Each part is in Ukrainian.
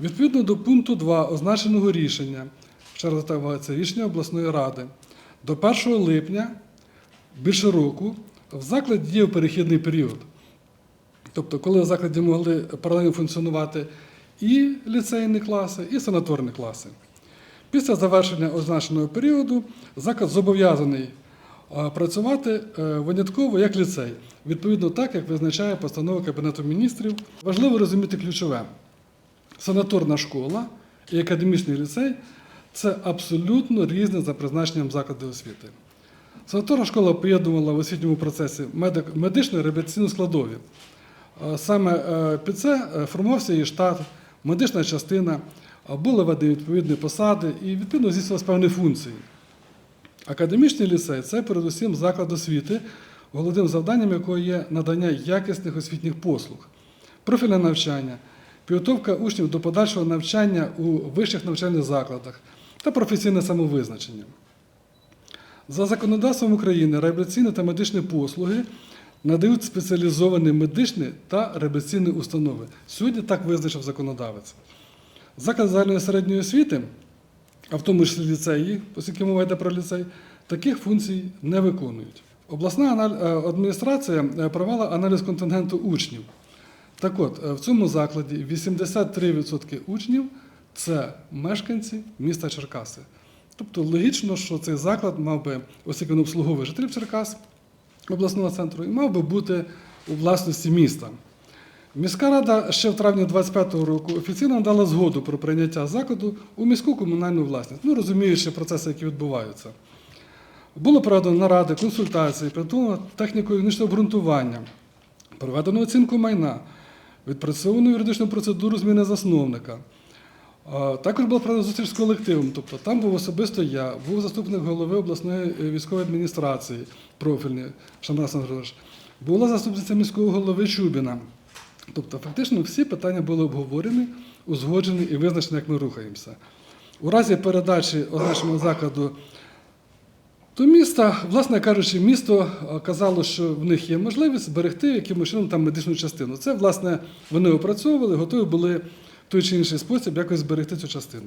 Відповідно до пункту 2 означеного рішення, ще раз це рішення обласної ради, до 1 липня більше року в закладі діяв перехідний період. Тобто, коли в закладі могли паралельно функціонувати і ліцейні класи, і санаторні класи. Після завершення означеного періоду заклад зобов'язаний працювати е, винятково як ліцей, відповідно так, як визначає постанова Кабінету міністрів. Важливо розуміти ключове: санаторна школа і академічний ліцей це абсолютно різні за призначенням заклади освіти. Санаторна школа поєднувала в освітньому процесі медичну реабілітаційну складові. Е, Саме е, під це е, формувався її штат, медична частина, були введені відповідні посади і відповідно здійснювалися певні функції. Академічний ліцей це передусім заклад освіти, головним завданням якого є надання якісних освітніх послуг, профільне навчання, підготовка учнів до подальшого навчання у вищих навчальних закладах та професійне самовизначення. За законодавством України реабілітаційні та медичні послуги надають спеціалізовані медичні та реабілітаційні установи. Сьогодні так визначив законодавець. Заклад загальної середньої освіти, а в тому числі ліцеї, оскільки мова йде про ліцей, таких функцій не виконують. Обласна е, адміністрація е, провела аналіз контингенту учнів. Так от, е, в цьому закладі 83% учнів це мешканці міста Черкаси. Тобто логічно, що цей заклад мав би, оскільки він обслуговує жителів Черкас, обласного центру, і мав би бути у власності міста. Міська рада ще в травні 25-го року офіційно надала згоду про прийняття закладу у міську комунальну власність, ну розуміючи процеси, які відбуваються. Було проведено наради, консультації, підготовлено техніко-юридичне обґрунтування, проведено оцінку майна, відпрацьовано юридичну процедуру зміни засновника. Також була проведена зустріч з колективом, тобто там був особисто я, був заступник голови обласної е, військової адміністрації профільний Шамрас Анатолійович, була заступниця міського голови Чубіна. Тобто, фактично всі питання були обговорені, узгоджені і визначені, як ми рухаємося. У разі передачі означеного закладу до міста, власне кажучи, місто е, казало, що в них є можливість зберегти якимось чином там медичну частину. Це, власне, вони опрацьовували, готові були в той чи інший спосіб якось зберегти цю частину.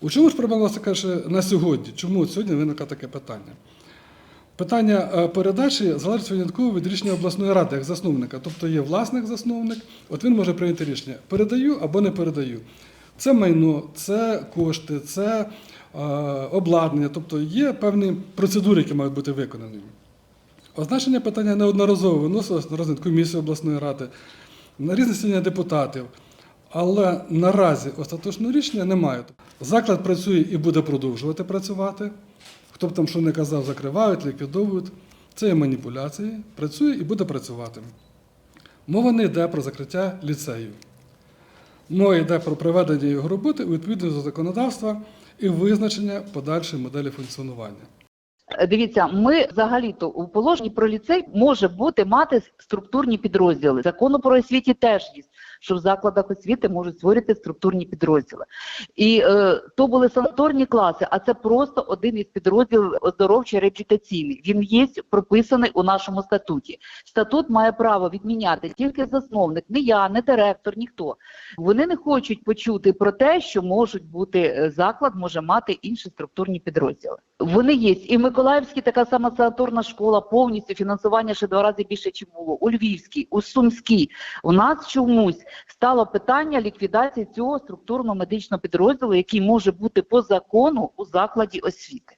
У чому ж проблема власне каже на сьогодні? Чому от сьогодні виникло таке питання? Питання е, передачі залежить винятково від рішення обласної ради як засновника. Тобто є власник засновник, от він може прийняти рішення: передаю або не передаю. Це майно, це кошти, це обладнання, тобто є певні процедури, які мають бути виконані. Означення питання неодноразово виносилось на розгляд комісії обласної ради, на різні засідання депутатів. Але наразі остаточного рішення немає. Заклад працює і буде продовжувати працювати. Хто б там що не казав, закривають, ліквідовують. Це є маніпуляції, працює і буде працювати. Мова не йде про закриття ліцею. Мова йде про проведення його роботи у відповідності до законодавства і визначення подальшої моделі функціонування. Е, Дивіться, ми взагалі-то у положенні про ліцей може бути мати структурні підрозділи. Закону про освіті теж є, що в закладах освіти можуть створити структурні підрозділи. І е, то були санаторні класи, а це просто один із підрозділів оздоровчо реабілітаційний. Він є прописаний у нашому статуті. Статут має право відміняти тільки засновник, не я, не директор, ніхто. Вони не хочуть почути про те, що можуть бути е, заклад може мати інші структурні підрозділи. Вони є. І в Миколаївській така сама санаторна школа, повністю фінансування ще два рази більше, ніж було. У Львівській, у Сумській. У нас чомусь стало питання ліквідації цього структурно-медичного підрозділу, який може бути по закону у закладі освіти.